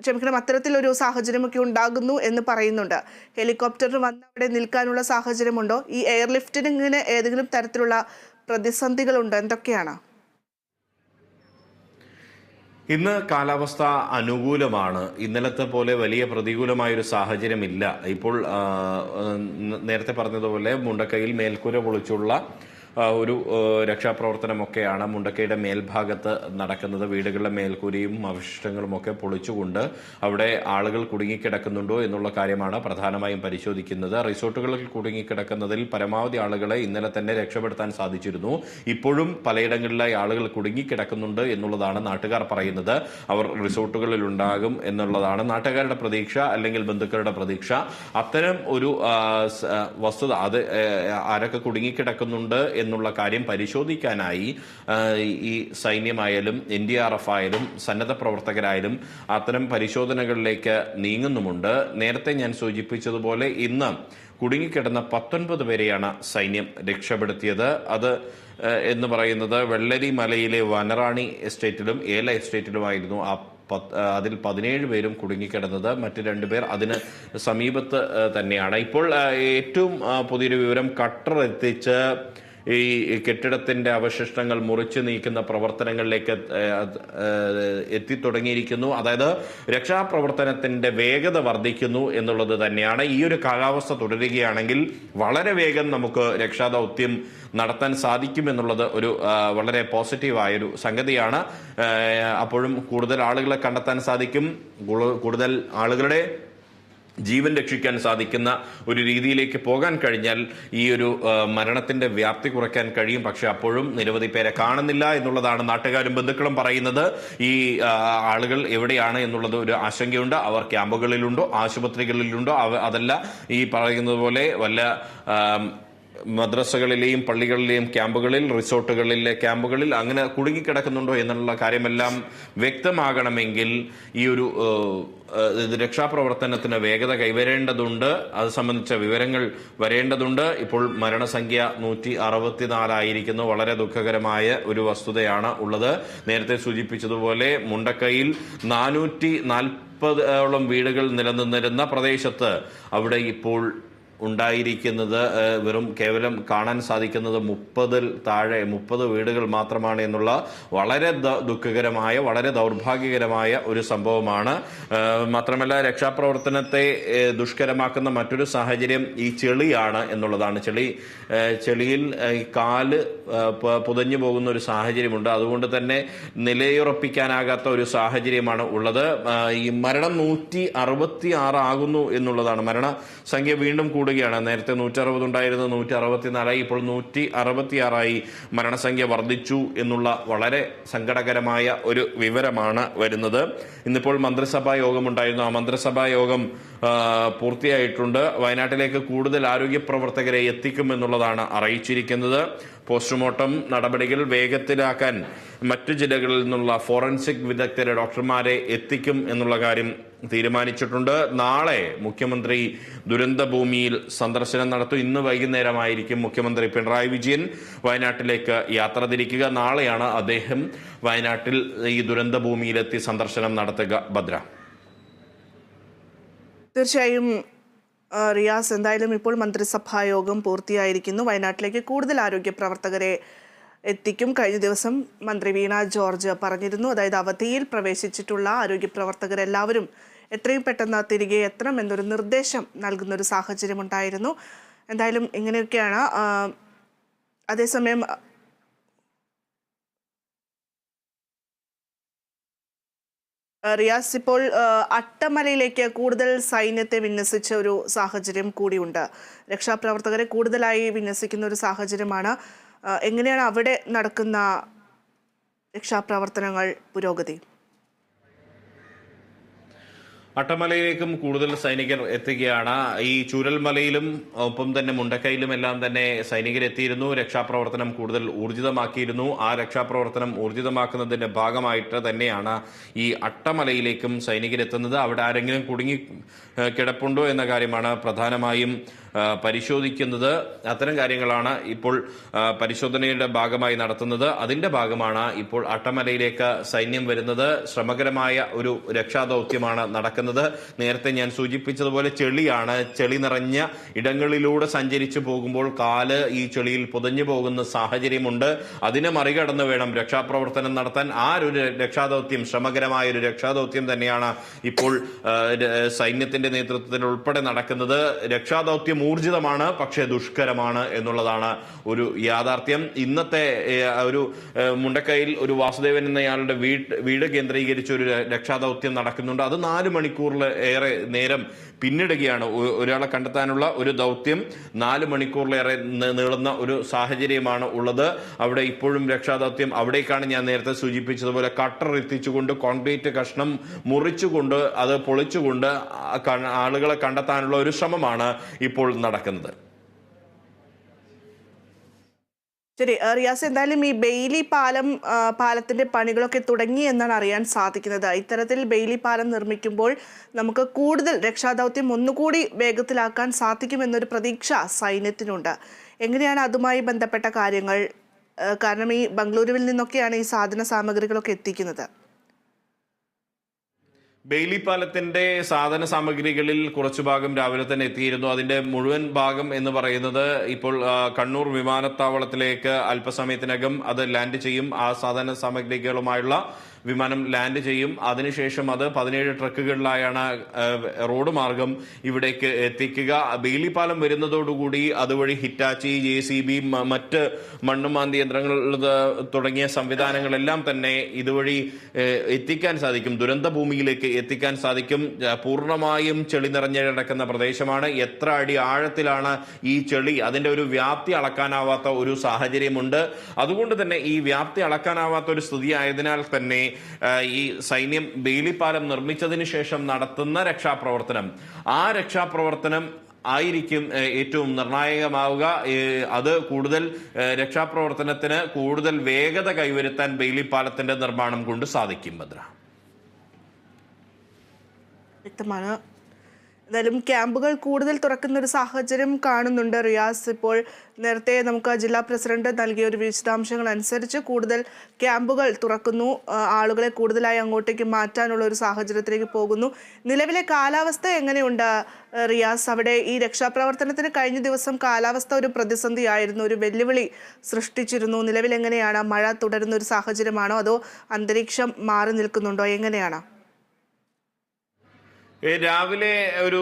ക്ഷമിക്കണം അത്തരത്തിലൊരു സാഹചര്യമൊക്കെ ഉണ്ടാകുന്നു എന്ന് പറയുന്നുണ്ട്. ഹെലികോപ്റ്റർ വന്ന് അവിടെ നിൽക്കാനുള്ള സാഹചര്യമുണ്ടോ? ഈ എയർലിഫ്റ്റിന് ഇങ്ങനെ ഏതെങ്കിലും തരത്തിലുള്ള പ്രതിസന്ധികളുണ്ടോ? എന്തൊക്കെയാണ്? ഇന്ന് കാലാവസ്ഥ അനുകൂലമാണ്. ഇന്നലത്തെ പോലെ വലിയ പ്രതികൂലമായ ഒരു സാഹചര്യമില്ല. ഇപ്പോൾ നേരത്തെ പറഞ്ഞതുപോലെ മുണ്ടക്കയിൽ മേൽക്കൂര പൊളിച്ചുള്ള ഒരു രക്ഷാപ്രവർത്തനമൊക്കെയാണ് മുണ്ടക്കയുടെ മേൽഭാഗത്ത് നടക്കുന്നത്. വീടുകളുടെ മേൽക്കൂരയും അവശിഷ്ടങ്ങളും ഒക്കെ പൊളിച്ചുകൊണ്ട് അവിടെ ആളുകൾ കുടുങ്ങിക്കിടക്കുന്നുണ്ടോ എന്നുള്ള കാര്യമാണ് പ്രധാനമായും പരിശോധിക്കുന്നത്. റിസോർട്ടുകളിൽ കുടുങ്ങിക്കിടക്കുന്നതിൽ പരമാവധി ആളുകളെ ഇന്നലെ തന്നെ രക്ഷപ്പെടുത്താൻ സാധിച്ചിരുന്നു. ഇപ്പോഴും പലയിടങ്ങളിലായി ആളുകൾ കുടുങ്ങിക്കിടക്കുന്നുണ്ട് എന്നുള്ളതാണ് നാട്ടുകാർ പറയുന്നത്. അവർ റിസോർട്ടുകളിൽ ഉണ്ടാകും എന്നുള്ളതാണ് നാട്ടുകാരുടെ പ്രതീക്ഷ അല്ലെങ്കിൽ ബന്ധുക്കളുടെ പ്രതീക്ഷ. അത്തരം ഒരു വസ്തുത അത് ആരൊക്കെ കുടുങ്ങിക്കിടക്കുന്നുണ്ട് എന്നുള്ള കാര്യം പരിശോധിക്കാനായി ഈ സൈന്യമായാലും എൻ ഡി ആർ എഫ് ആയാലും സന്നദ്ധ പ്രവർത്തകരായാലും അത്തരം പരിശോധനകളിലേക്ക് നീങ്ങുന്നുമുണ്ട്. നേരത്തെ ഞാൻ സൂചിപ്പിച്ചതുപോലെ ഇന്ന് കുടുങ്ങിക്കിടന്ന പത്തൊൻപത് പേരെയാണ് സൈന്യം രക്ഷപ്പെടുത്തിയത്. അത് എന്ന് പറയുന്നത് വെള്ളരി മലയിലെ വനറാണി എസ്റ്റേറ്റിലും ഏല എസ്റ്റേറ്റിലുമായിരുന്നു ആ അതിൽ പതിനേഴ് പേരും കുടുങ്ങിക്കിടന്നത്. മറ്റ് രണ്ടുപേർ അതിന് സമീപത്ത് തന്നെയാണ്. ഇപ്പോൾ ഏറ്റവും പുതിയൊരു വിവരം കട്ടർ എത്തിച്ച് ഈ കെട്ടിടത്തിന്റെ അവശിഷ്ടങ്ങൾ മുറിച്ചു നീക്കുന്ന പ്രവർത്തനങ്ങളിലേക്ക് എത്തിത്തുടങ്ങിയിരിക്കുന്നു. അതായത് രക്ഷാപ്രവർത്തനത്തിന്റെ വേഗത വർദ്ധിക്കുന്നു എന്നുള്ളത് തന്നെയാണ്. ഈ ഒരു കാലാവസ്ഥ തുടരുകയാണെങ്കിൽ വളരെ വേഗം നമുക്ക് രക്ഷാദൗത്യം നടത്താൻ സാധിക്കും എന്നുള്ളത് ഒരു വളരെ പോസിറ്റീവായൊരു സംഗതിയാണ്. അപ്പോഴും കൂടുതൽ ആളുകളെ കണ്ടെത്താൻ സാധിക്കും. കൂടുതൽ ആളുകളുടെ ജീവൻ രക്ഷിക്കാൻ സാധിക്കുന്ന ഒരു രീതിയിലേക്ക് പോകാൻ കഴിഞ്ഞാൽ ഈ ഒരു മരണത്തിന്റെ വ്യാപ്തി കുറയ്ക്കാൻ കഴിയും. പക്ഷെ അപ്പോഴും നിരവധി പേരെ കാണുന്നില്ല എന്നുള്ളതാണ് നാട്ടുകാരും ബന്ധുക്കളും പറയുന്നത്. ഈ ആളുകൾ എവിടെയാണ് എന്നുള്ളത് ഒരു ആശങ്കയുണ്ട്. അവർ ക്യാമ്പുകളിലുണ്ടോ? ആശുപത്രികളിലുണ്ടോ? അതല്ല ഈ പറയുന്നത് പോലെ വല്ല മദ്രസകളിലെയും പള്ളികളിലെയും ക്യാമ്പുകളിൽ റിസോർട്ടുകളിലെ ക്യാമ്പുകളിൽ അങ്ങനെ കുടുങ്ങിക്കിടക്കുന്നുണ്ടോ എന്നുള്ള കാര്യമെല്ലാം വ്യക്തമാകണമെങ്കിൽ ഈ ഒരു രക്ഷാപ്രവർത്തനത്തിന് വേഗത കൈവരേണ്ടതുണ്ട്. അത് സംബന്ധിച്ച വിവരങ്ങൾ വരേണ്ടതുണ്ട്. ഇപ്പോൾ മരണസംഖ്യ നൂറ്റി അറുപത്തിനാലായിരിക്കുന്നു വളരെ ദുഃഖകരമായ ഒരു വസ്തുതയാണ് ഉള്ളത്. നേരത്തെ സൂചിപ്പിച്ചതുപോലെ മുണ്ടക്കയിൽ നാനൂറ്റി നാൽപ്പതോളം വീടുകൾ നിലനിന്നിരുന്ന പ്രദേശത്ത് അവിടെ ഇപ്പോൾ ഉണ്ടായിരിക്കുന്നത് വെറും കേവലം കാണാൻ സാധിക്കുന്നത് മുപ്പതിൽ താഴെ മുപ്പത് വീടുകൾ മാത്രമാണ് എന്നുള്ള വളരെ ദുഃഖകരമായ വളരെ ദൗർഭാഗ്യകരമായ ഒരു സംഭവമാണ്. മാത്രമല്ല രക്ഷാപ്രവർത്തനത്തെ ദുഷ്കരമാക്കുന്ന മറ്റൊരു സാഹചര്യം ഈ ചെളിയാണ് എന്നുള്ളതാണ്. ചെളി ചെളിയിൽ കാൽ പുതഞ്ഞു പോകുന്ന ഒരു സാഹചര്യമുണ്ട്. അതുകൊണ്ട് തന്നെ നിലയുറപ്പിക്കാനാകാത്ത ഒരു സാഹചര്യമാണ് ഉള്ളത്. ഈ മരണം നൂറ്റി അറുപത്തി എന്നുള്ളതാണ്. മരണസംഖ്യ വീണ്ടും കൂടുകയാണ്. നേരത്തെ നൂറ്റി അറുപത് ഉണ്ടായിരുന്നു നൂറ്റി അറുപത്തിനാലായി ഇപ്പോൾ നൂറ്റി അറുപത്തിയാറായി മരണസംഖ്യ വർദ്ധിച്ചു എന്നുള്ള വളരെ സങ്കടകരമായ ഒരു വിവരമാണ് വരുന്നത്. ഇന്നിപ്പോൾ മന്ത്രിസഭാ യോഗമുണ്ടായിരുന്നു ആ മന്ത്രിസഭാ യോഗം പൂർത്തിയായിട്ടുണ്ട്. വയനാട്ടിലേക്ക് കൂടുതൽ ആരോഗ്യ പ്രവർത്തകരെ എത്തിക്കുമെന്നുള്ളതാണ് അറിയിച്ചിരിക്കുന്നത്. പോസ്റ്റ്മോർട്ടം നടപടികൾ വേഗത്തിലാക്കാൻ മറ്റു ജില്ലകളിൽ നിന്നുള്ള ഫോറൻസിക് വിദഗ്ധരെ ഡോക്ടർമാരെ എത്തിക്കും എന്നുള്ള കാര്യം തീരുമാനിച്ചിട്ടുണ്ട്. നാളെ മുഖ്യമന്ത്രി ദുരന്ത ഭൂമിയിൽ സന്ദർശനം നടത്തും. ഇന്ന് വൈകുന്നേരമായിരിക്കും മുഖ്യമന്ത്രി പിണറായി വിജയൻ വയനാട്ടിലേക്ക് യാത്ര തിരിക്കുക. നാളെയാണ് അദ്ദേഹം വയനാട്ടിൽ ഈ ദുരന്ത ഭൂമിയിലെത്തി സന്ദർശനം നടത്തുക. ഭദ്ര. തീർച്ചയായും റിയാസ് എന്തായാലും ഇപ്പോൾ മന്ത്രിസഭാ യോഗം പൂർത്തിയായിരിക്കുന്നു. വയനാട്ടിലേക്ക് കൂടുതൽ ആരോഗ്യ പ്രവർത്തകരെ എത്തിക്കും. കഴിഞ്ഞ ദിവസം മന്ത്രി വീണ ജോർജ് പറഞ്ഞിരുന്നു. അതായത് അവധിയിൽ പ്രവേശിച്ചിട്ടുള്ള ആരോഗ്യ പ്രവർത്തകരെല്ലാവരും എത്രയും പെട്ടെന്ന് തിരികെ എത്തണം എന്നൊരു നിർദ്ദേശം നൽകുന്ന ഒരു സാഹചര്യം ഉണ്ടായിരുന്നു എന്തായാലും ഇങ്ങനെയൊക്കെയാണ് അതേസമയം റിയാസ് ഇപ്പോൾ അട്ടമലയിലേക്ക് കൂടുതൽ സൈന്യത്തെ വിന്യസിച്ച ഒരു സാഹചര്യം കൂടിയുണ്ട്. രക്ഷാപ്രവർത്തകരെ കൂടുതലായി വിന്യസിക്കുന്ന ഒരു സാഹചര്യമാണ്. എങ്ങനെയാണ് അവിടെ നടക്കുന്ന രക്ഷാപ്രവർത്തനങ്ങൾ പുരോഗതി? അട്ടമലയിലേക്കും കൂടുതൽ സൈനികർ എത്തുകയാണ്. ഈ ചൂരൽമലയിലും ഒപ്പം തന്നെ മുണ്ടക്കയിലും എല്ലാം തന്നെ സൈനികർ എത്തിയിരുന്നു. രക്ഷാപ്രവർത്തനം കൂടുതൽ ഊർജിതമാക്കിയിരുന്നു. ആ രക്ഷാപ്രവർത്തനം ഊർജിതമാക്കുന്നതിന്റെ ഭാഗമായിട്ട് തന്നെയാണ് ഈ അട്ടമലയിലേക്കും സൈനികരെത്തുന്നത് അവിടെ ആരെങ്കിലും കുടുങ്ങി കിടപ്പുണ്ടോ എന്ന കാര്യമാണ് പ്രധാനമായും പരിശോധിക്കുന്നത് അത്തരം കാര്യങ്ങളാണ് ഇപ്പോൾ പരിശോധനയുടെ ഭാഗമായി നടത്തുന്നത്. അതിന്റെ ഭാഗമാണ് ഇപ്പോൾ അട്ടമലയിലേക്ക് സൈന്യം വരുന്നത്. ശ്രമകരമായ ഒരു രക്ഷാദൗത്യമാണ് നടക്കുന്നത്. നേരത്തെ ഞാൻ സൂചിപ്പിച്ചതുപോലെ ചെളിയാണ്. ചെളി നിറഞ്ഞ ഇടങ്ങളിലൂടെ സഞ്ചരിച്ചു പോകുമ്പോൾ കാൽ ഈ ചെളിയിൽ പുതഞ്ഞു പോകുന്ന സാഹചര്യമുണ്ട്. അതിനെ മറികടന്ന് വേണം രക്ഷാപ്രവർത്തനം നടത്താൻ. ആ ഒരു രക്ഷാദൗത്യം ശ്രമകരമായ ഒരു രക്ഷാദൗത്യം തന്നെയാണ് ഇപ്പോൾ സൈന്യത്തിന്റെ നേതൃത്വത്തിൽ ഉൾപ്പെടെ നടക്കുന്നത്. രക്ഷാദൗത്യം ഊർജിതമാണ് പക്ഷേ ദുഷ്കരമാണ് എന്നുള്ളതാണ് ഒരു യാഥാർത്ഥ്യം. ഇന്നത്തെ ഒരു മുണ്ടക്കയിൽ ഒരു വാസുദേവൻ എന്നയാളുടെ വീട് വീട് കേന്ദ്രീകരിച്ച് ഒരു രക്ഷാദൗത്യം നടക്കുന്നുണ്ട്. അത് നാല് മണിക്കൂറിൽ ഏറെ നേരം പിന്നിടുകയാണ്. ഒരാളെ കണ്ടെത്താനുള്ള ഒരു ദൗത്യം നാല് മണിക്കൂറിലേറെ നീളുന്ന ഒരു സാഹചര്യമാണ് ഉള്ളത്. അവിടെ ഇപ്പോഴും രക്ഷാദൗത്യം അവിടേക്കാണ് ഞാൻ നേരത്തെ സൂചിപ്പിച്ചതുപോലെ കട്ടർ എത്തിച്ചുകൊണ്ട് കോൺക്രീറ്റ് കഷ്ണം മുറിച്ചുകൊണ്ട് അത് പൊളിച്ചുകൊണ്ട് ആളുകളെ കണ്ടെത്താനുള്ള ഒരു ശ്രമമാണ് ഇപ്പോൾ നടക്കുന്നത്. ശരി റിയാസ് എന്തായാലും ഈ ബെയിലി പാലം പാലത്തിന്റെ പണികളൊക്കെ തുടങ്ങി എന്നാണ് അറിയാൻ സാധിക്കുന്നത്. ഇത്തരത്തിൽ ബെയിലി പാലം നിർമ്മിക്കുമ്പോൾ നമുക്ക് കൂടുതൽ രക്ഷാദൗത്യം ഒന്നുകൂടി വേഗത്തിലാക്കാൻ സാധിക്കുമെന്നൊരു പ്രതീക്ഷ സൈന്യത്തിനുണ്ട്. എങ്ങനെയാണ് അതുമായി ബന്ധപ്പെട്ട കാര്യങ്ങൾ കാരണം ഈ ബംഗളൂരുവിൽ നിന്നൊക്കെയാണ് ഈ സാധന സാമഗ്രികളൊക്കെ എത്തിക്കുന്നത്? ബെയിലി പാലത്തിന്റെ സാധന സാമഗ്രികളിൽ കുറച്ചു ഭാഗം രാവിലെ തന്നെ എത്തിയിരുന്നു. അതിന്റെ മുഴുവൻ ഭാഗം എന്ന് പറയുന്നത് ഇപ്പോൾ കണ്ണൂർ വിമാനത്താവളത്തിലേക്ക് അല്പസമയത്തിനകം അത് ലാൻഡ് ചെയ്യും. ആ സാധന സാമഗ്രികളുമായുള്ള വിമാനം ലാൻഡ് ചെയ്യും. അതിനുശേഷം അത് പതിനേഴ് ട്രക്കുകളിലായാണ് റോഡ് മാർഗം ഇവിടേക്ക് എത്തിക്കുക. ബെയിലിപ്പാലം വരുന്നതോടുകൂടി അതുവഴി ഹിറ്റാച്ചി ജെ സി ബി മറ്റ് മണ്ണുമാന്തി യന്ത്രങ്ങൾ തുടങ്ങിയ സംവിധാനങ്ങളെല്ലാം തന്നെ ഇതുവഴി എത്തിക്കാൻ സാധിക്കും. ദുരന്ത ഭൂമിയിലേക്ക് എത്തിക്കാൻ സാധിക്കും. പൂർണമായും ചെളി നിറഞ്ഞു കിടക്കുന്ന പ്രദേശമാണ്. എത്ര അടി ആഴത്തിലാണ് ഈ ചെളി? അതിന്റെ ഒരു വ്യാപ്തി അളക്കാനാവാത്ത ഒരു സാഹചര്യമുണ്ട്. അതുകൊണ്ട് തന്നെ ഈ വ്യാപ്തി അളക്കാനാവാത്ത ഒരു സ്ഥിതി ആയതിനാൽ തന്നെ ഈ സൈന്യം ബേലിപ്പാലം നിർമ്മിച്ചതിന് ശേഷം നടത്തുന്ന രക്ഷാപ്രവർത്തനം. ആ രക്ഷാപ്രവർത്തനം ആയിരിക്കും ഏറ്റവും നിർണായകമാവുക. അത് കൂടുതൽ രക്ഷാപ്രവർത്തനത്തിന് കൂടുതൽ വേഗത കൈവരുത്താൻ ബെയിലിപ്പാലത്തിന്റെ നിർമ്മാണം കൊണ്ട് സാധിക്കും ഭദ്ര. വ്യക്തമാണ്. എന്തായാലും ക്യാമ്പുകൾ കൂടുതൽ തുറക്കുന്ന ഒരു സാഹചര്യം കാണുന്നുണ്ട്. റിയാസ് ഇപ്പോൾ നേരത്തെ നമുക്ക് ജില്ലാ പ്രസിഡന്റ് നൽകിയ ഒരു വിശദാംശങ്ങൾ അനുസരിച്ച് കൂടുതൽ ക്യാമ്പുകൾ തുറക്കുന്നു. ആളുകളെ കൂടുതലായി അങ്ങോട്ടേക്ക് മാറ്റാനുള്ള ഒരു സാഹചര്യത്തിലേക്ക് പോകുന്നു. നിലവിലെ കാലാവസ്ഥ എങ്ങനെയുണ്ട് റിയാസ്? അവിടെ ഈ രക്ഷാപ്രവർത്തനത്തിന് കഴിഞ്ഞ ദിവസം കാലാവസ്ഥ ഒരു പ്രതിസന്ധിയായിരുന്നു. ഒരു വെല്ലുവിളി സൃഷ്ടിച്ചിരുന്നു. നിലവിലെങ്ങനെയാണ്? മഴ തുടരുന്ന ഒരു സാഹചര്യമാണോ? അതോ അന്തരീക്ഷം മാറി നിൽക്കുന്നുണ്ടോ? എങ്ങനെയാണ്? രാവിലെ ഒരു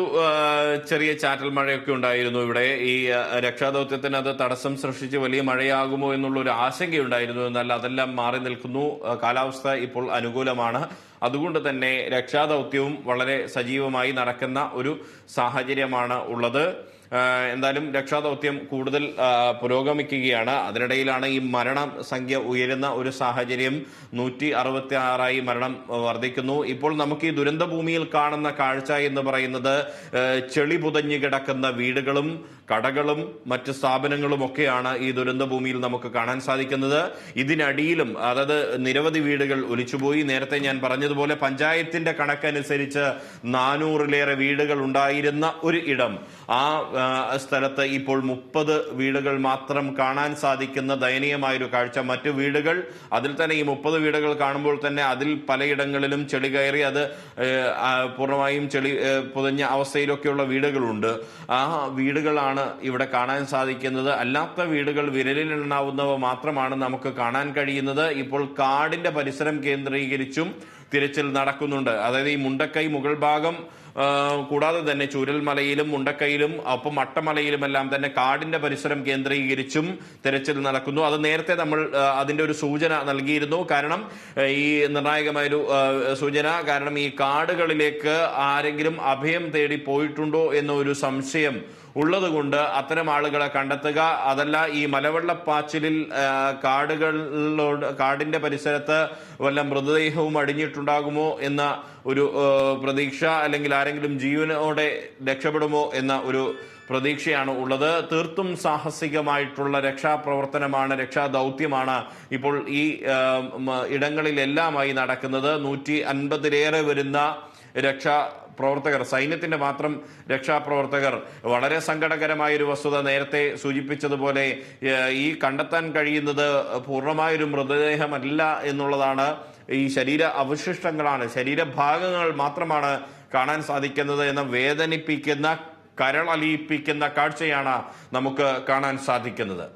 ചെറിയ ചാറ്റൽ മഴയൊക്കെ ഉണ്ടായിരുന്നു ഇവിടെ. ഈ രക്ഷാദൌത്യത്തിന് അത് തടസ്സം സൃഷ്ടിച്ച് വലിയ മഴയാകുമോ എന്നുള്ള ഒരു ആശങ്കയുണ്ടായിരുന്നു. എന്നാൽ അതെല്ലാം മാറി നിൽക്കുന്നു. കാലാവസ്ഥ ഇപ്പോൾ അനുകൂലമാണ്. അതുകൊണ്ട് തന്നെ രക്ഷാദൗത്യവും വളരെ സജീവമായി നടക്കുന്ന ഒരു സാഹചര്യമാണ് ഉള്ളത്. എന്തായാലും രക്ഷാദൗത്യം കൂടുതൽ പുരോഗമിക്കുകയാണ്. അതിനിടയിലാണ് ഈ മരണ സംഖ്യ ഉയരുന്ന ഒരു സാഹചര്യം. നൂറ്റി അറുപത്തി ആറായി മരണം വർദ്ധിക്കുന്നു. ഇപ്പോൾ നമുക്ക് ഈ ദുരന്ത ഭൂമിയിൽ കാണുന്ന കാഴ്ച എന്ന് പറയുന്നത് ചെളി പുതഞ്ഞു കിടക്കുന്ന വീടുകളും കടകളും മറ്റ് സ്ഥാപനങ്ങളും ഒക്കെയാണ് ഈ ദുരന്തഭൂമിയിൽ നമുക്ക് കാണാൻ സാധിക്കുന്നത്. ഇതിനടിയിലും അതായത് നിരവധി വീടുകൾ ഒലിച്ചുപോയി. നേരത്തെ ഞാൻ പറഞ്ഞതുപോലെ പഞ്ചായത്തിന്റെ കണക്കനുസരിച്ച് നാനൂറിലേറെ വീടുകൾ ഉണ്ടായിരുന്ന ഒരു ഇടം. ആ സ്ഥലത്ത് ഇപ്പോൾ മുപ്പത് വീടുകൾ മാത്രം കാണാൻ സാധിക്കുന്ന ദയനീയമായൊരു കാഴ്ച. മറ്റു വീടുകൾ അതിൽ തന്നെ ഈ മുപ്പത് വീടുകൾ കാണുമ്പോൾ തന്നെ അതിൽ പലയിടങ്ങളിലും ചെളി കയറി അത് പൂർണമായും ചെളി പുതഞ്ഞ അവസ്ഥയിലൊക്കെയുള്ള വീടുകളുണ്ട്. ആ വീടുകളാണ് ഇവിടെ കാണാൻ സാധിക്കുന്നത് അല്ലാത്ത വീടുകൾ വിരലിൽ വിരലിലെണ്ണാവുന്നവ മാത്രമാണ് നമുക്ക് കാണാൻ കഴിയുന്നത്. ഇപ്പോൾ കാടിന്റെ പരിസരം കേന്ദ്രീകരിച്ചും തിരച്ചിൽ നടക്കുന്നുണ്ട്. അതായത് ഈ മുണ്ടക്കൈ മുകൾ ഭാഗം കൂടാതെ തന്നെ ചൂരൽമലയിലും മുണ്ടക്കയിലും ഒപ്പം മട്ടമലയിലുമെല്ലാം തന്നെ കാടിന്റെ പരിസരം കേന്ദ്രീകരിച്ചും തെരച്ചിൽ നടക്കുന്നു. അത് നേരത്തെ നമ്മൾ അതിന്റെ ഒരു സൂചന നൽകിയിരുന്നു. കാരണം ഈ നിർണായകമായൊരു സൂചന കാരണം ഈ കാടുകളിലേക്ക് ആരെങ്കിലും അഭയം തേടി പോയിട്ടുണ്ടോ എന്നൊരു സംശയം ഉള്ളതുകൊണ്ട് അത്തരം ആളുകളെ കണ്ടെത്തുക. അതല്ല ഈ മലവെള്ളപ്പാച്ചിലിൽ കാടുകളിലോട് കാടിന്റെ പരിസരത്ത് വല്ല മൃതദേഹവും അടിഞ്ഞിട്ടുണ്ടാകുമോ എന്ന ഒരു പ്രതീക്ഷ അല്ലെങ്കിൽ ആരെങ്കിലും ജീവനോടെ രക്ഷപ്പെടുമോ എന്ന ഒരു പ്രതീക്ഷയാണ് ഉള്ളത്. തീർത്തും സാഹസികമായിട്ടുള്ള രക്ഷാപ്രവർത്തനമാണ് രക്ഷാദൗത്യമാണ് ഇപ്പോൾ ഈ ഇടങ്ങളിലെല്ലാമായി നടക്കുന്നത്. നൂറ്റി അൻപതിലേറെ വരുന്ന രക്ഷാ പ്രവർത്തകർ സൈന്യത്തിന്റെ മാത്രം രക്ഷാപ്രവർത്തകർ വളരെ സങ്കടകരമായ ഒരു വസ്തുത നേരത്തെ സൂചിപ്പിച്ചതുപോലെ ഈ കണ്ടെത്താൻ കഴിയുന്നത് പൂർണമായൊരു മൃതദേഹമല്ല എന്നുള്ളതാണ് ഈ ശരീര അവശിഷ്ടങ്ങളാണ്. ശരീരഭാഗങ്ങൾ മാത്രമാണ് കാണാൻ സാധിക്കുന്നത് എന്ന വേദനിപ്പിക്കുന്ന കരളലിയിപ്പിക്കുന്ന കാഴ്ചയാണ് നമുക്ക് കാണാൻ സാധിക്കുന്നത്.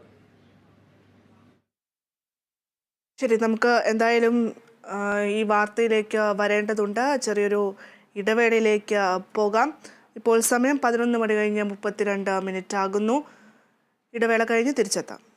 ശരി നമുക്ക് എന്തായാലും ഈ വാർത്തയിലേക്ക് വരേണ്ടതുണ്ട്. ചെറിയൊരു ഇടവേളയിലേക്ക് പോകാം. ഇപ്പോൾ സമയം പതിനൊന്ന് മണി കഴിഞ്ഞ് മുപ്പത്തിരണ്ട് മിനിറ്റ് ആകുന്നു ഇടവേള കഴിഞ്ഞ് തിരിച്ചെത്താം.